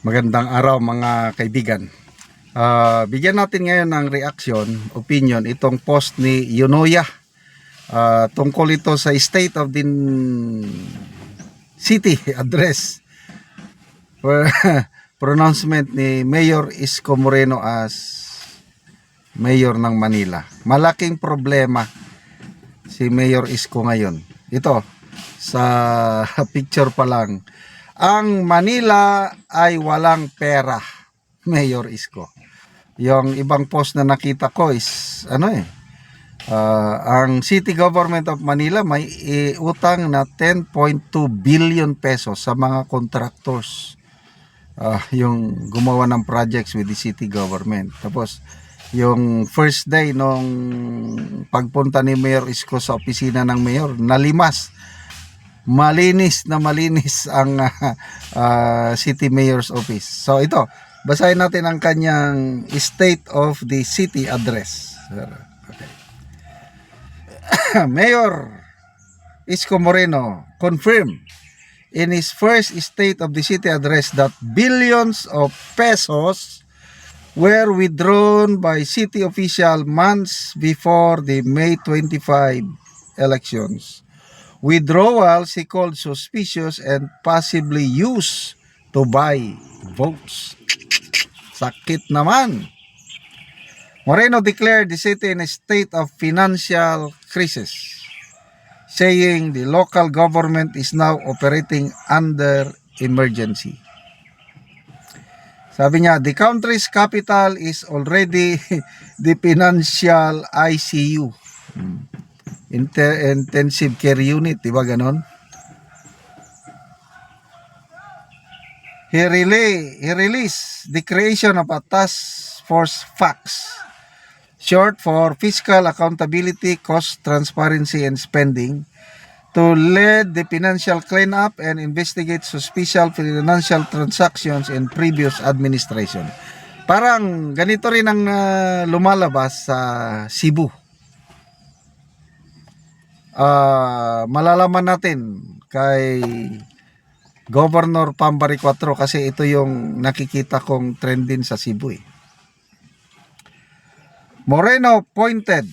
Magandang araw mga kaibigan. Ah, bigyan natin ngayon ng reaction, opinion, itong post ni Yunoya. Ah, tungkol ito sa State of the City address. Pronouncement ni Mayor Isko Moreno as Mayor ng Manila. Malaking problema si Mayor Isko ngayon. Ito, sa picture pa lang. Ang Manila ay walang pera, Mayor Isko. Yung ibang post na nakita ko is, ano eh, ah, ang City Government of Manila may utang na 10.2 billion pesos sa mga contractors. Ah, yung gumawa ng projects with the city government. Tapos, yung first day nung pagpunta ni Mayor Isko sa opisina ng Mayor, nalimas malinis na malinis ang ah, ah, City Mayor's Office. So ito, basahin natin ang kanyang State of the City Address. Okay. Mayor Isko Moreno confirmed in his first State of the City Address that billions of pesos were withdrawn by city official months before the May 25 elections withdrawals he called suspicious and possibly used to buy votes. Sakit naman. Moreno declared the city in a state of financial crisis, saying the local government is now operating under emergency. Sabi niya, the country's capital is already the financial ICU. Hmm. Inter- intensive care unit, di ba ganon? He, relay, he released the creation of a task force FACS, short for Fiscal Accountability, Cost Transparency and Spending, to lead the financial cleanup and investigate suspicious financial transactions in previous administration. Parang ganito rin ang ah, lumalabas sa Cebu ah malalaman natin kay Governor Pambari 4 kasi ito yung nakikita kong trend din sa Cebu eh. Moreno pointed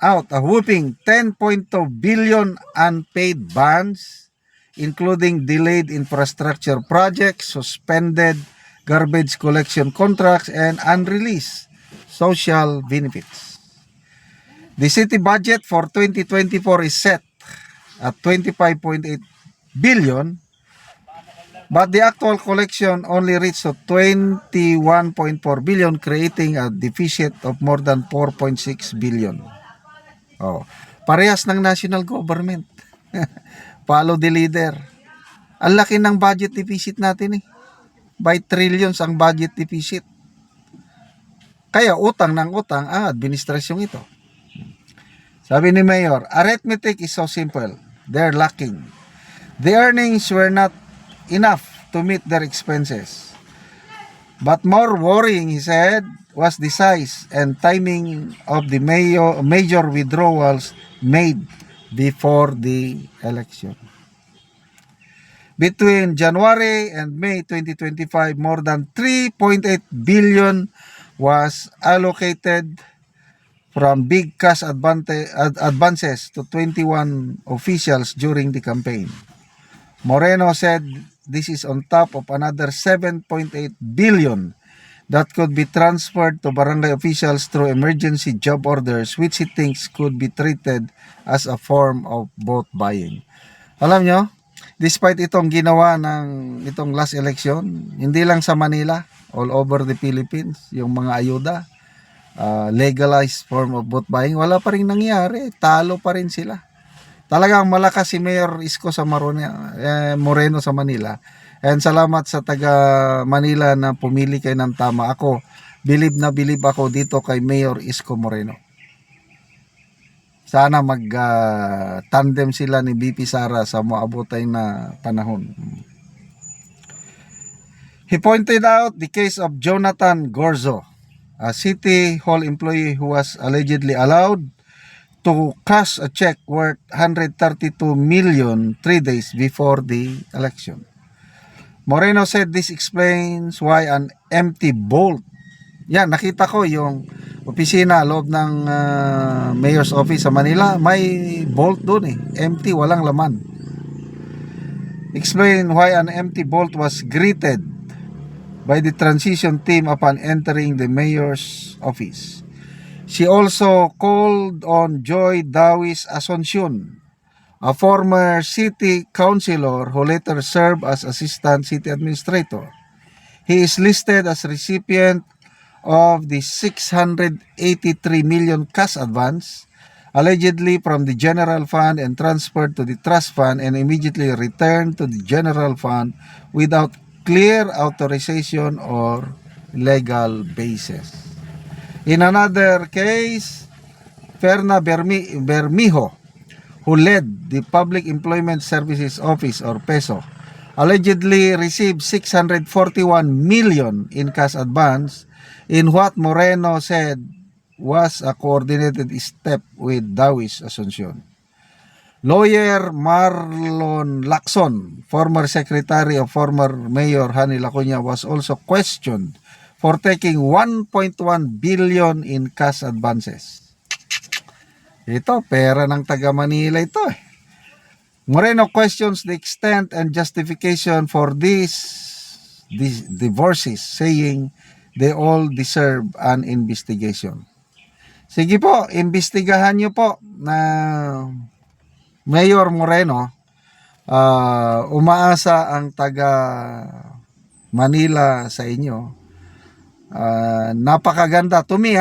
out a whooping 10.2 billion unpaid bonds including delayed infrastructure projects, suspended garbage collection contracts and unreleased social benefits. The city budget for 2024 is set at 25.8 billion but the actual collection only reached to 21.4 billion creating a deficit of more than 4.6 billion. Oh, parehas ng national government. Follow the leader. Ang laki ng budget deficit natin eh. By trillions ang budget deficit. Kaya utang ng utang ang administrasyong ito. Sabi ni Mayor, arithmetic is so simple. They're lacking. The earnings were not enough to meet their expenses. But more worrying, he said, was the size and timing of the mayo- major withdrawals made before the election. Between January and May 2025, more than 3.8 billion was allocated from big cash advances to 21 officials during the campaign. Moreno said this is on top of another 7.8 billion that could be transferred to barangay officials through emergency job orders which he thinks could be treated as a form of vote buying. Alam nyo, despite itong ginawa ng itong last election, hindi lang sa Manila, all over the Philippines, yung mga ayuda, uh, legalized form of vote buying, wala pa rin nangyari. Talo pa rin sila. Talagang malakas si Mayor Isko sa Marone, eh, Moreno sa Manila. And salamat sa taga Manila na pumili kayo ng tama. Ako, believe na believe ako dito kay Mayor Isko Moreno. Sana mag-tandem sila ni BP Sara sa maabotay na panahon. He pointed out the case of Jonathan Gorzo, a city hall employee who was allegedly allowed to cash a check worth 132 million three days before the election. Moreno said this explains why an empty bolt. Yan, nakita ko yung opisina loob ng ah, mayor's office sa Manila. May bolt doon eh. Empty, walang laman. Explain why an empty bolt was greeted by the transition team upon entering the mayor's office. She also called on Joy Dawis Asuncion, a former city councilor who later served as assistant city administrator. He is listed as recipient of the 683 million cash advance allegedly from the general fund and transferred to the trust fund and immediately returned to the general fund without clear authorization or legal basis. In another case, Ferna Bermi- Bermijo, who led the Public Employment Services Office or PESO, allegedly received 641 million in cash advance in what Moreno said was a coordinated step with Dawis Asuncion. Lawyer Marlon Lacson, former secretary of former Mayor Hani Lacuna, was also questioned for taking 1.1 billion in cash advances. Ito, pera ng taga Manila ito eh. Moreno questions the extent and justification for these, these divorces, saying they all deserve an investigation. Sige po, imbestigahan nyo po na Mayor Moreno, ah, umaasa ang taga Manila sa inyo. Ah, napakaganda to me.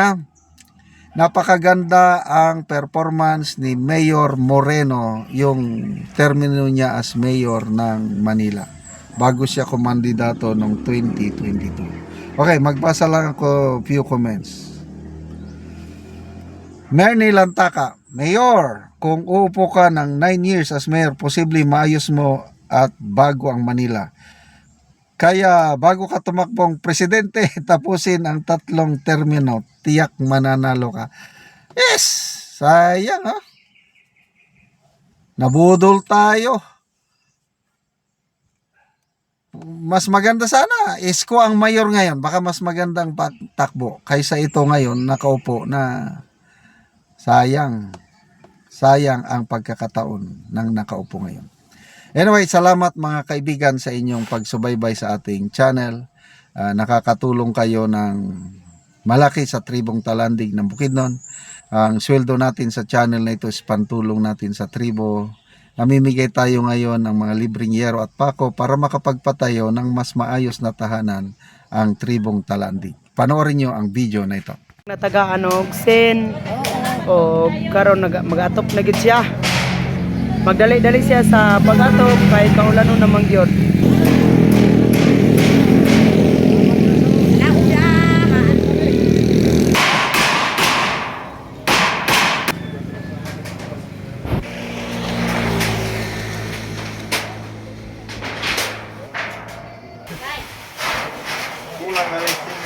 Napakaganda ang performance ni Mayor Moreno yung termino niya as mayor ng Manila bago siya kumandidato noong 2022. Okay, magbasa lang ako few comments. Merny Lantaka, Mayor, kung uupo ka ng 9 years as mayor, posible maayos mo at bago ang Manila. Kaya bago ka tumakbong presidente, tapusin ang tatlong termino, tiyak mananalo ka. Yes! Sayang ha? Nabudol tayo. Mas maganda sana, isko ang mayor ngayon. Baka mas magandang takbo kaysa ito ngayon nakaupo na sayang. Sayang ang pagkakataon ng nakaupo ngayon. Anyway, salamat mga kaibigan sa inyong pagsubaybay sa ating channel. Ah, nakakatulong kayo ng malaki sa tribong talandig ng Bukidnon. Ang sweldo natin sa channel na ito is pantulong natin sa tribo. Namimigay tayo ngayon ng mga libreng yero at pako para makapagpatayo ng mas maayos na tahanan ang tribong talandig. Panoorin nyo ang video na ito. natagaan og sin o karon nag magatop na gid siya. Magdali-dali siya sa pag-atop kay kaulano namang gyud ug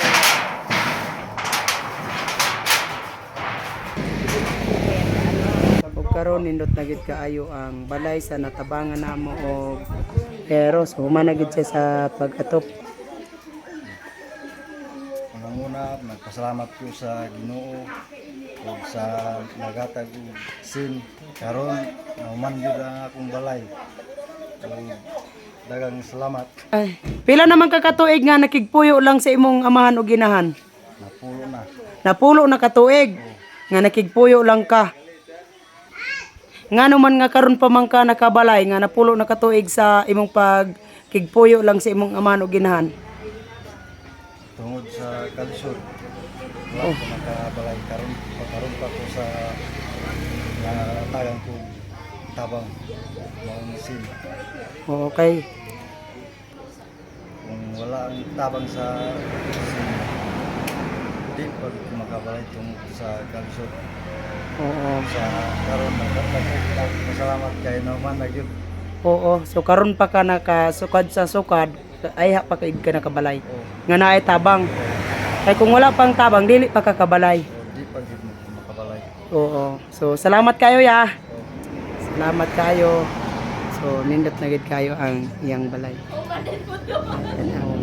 karon nindot na gid kaayo ang balay sa natabangan namo og pero so human na gid siya sa pag-atop Unang-una, nagpasalamat ko sa Ginoo o sa nagatag og sin karon nauman gyud ang akong balay. O, dagang salamat ay pila naman ka katuig nga nakigpuyo lang sa imong amahan o ginahan napulo na. Napulo na katuig nga nakigpuyo lang ka. Nga naman nga karon pa man ka nakabalay nga napulo na katuig sa imong pagkigpuyo lang sa imong amahan o ginahan. Tungod sa kalisod. Wala ko nakabalay karon karon pa ko sa natagang ko tabang maong sin. Okay. Kung wala ang tabang sa sin, di pa ko makabalay tungod sa kalisod. Oo. sa karon Salamat kay Norman na gyud. Oo. So karon pa ka nakasukad sa sukad ay ha pa kaig ka nakabalay. O, Nga naay tabang. Kay kung wala pang tabang dili pa ka kabalay. o di pa mo makabalay. Oo. So salamat kayo ya. O, Salamat kayo. So nindot na gid kayo ang iyang balay. Ayan.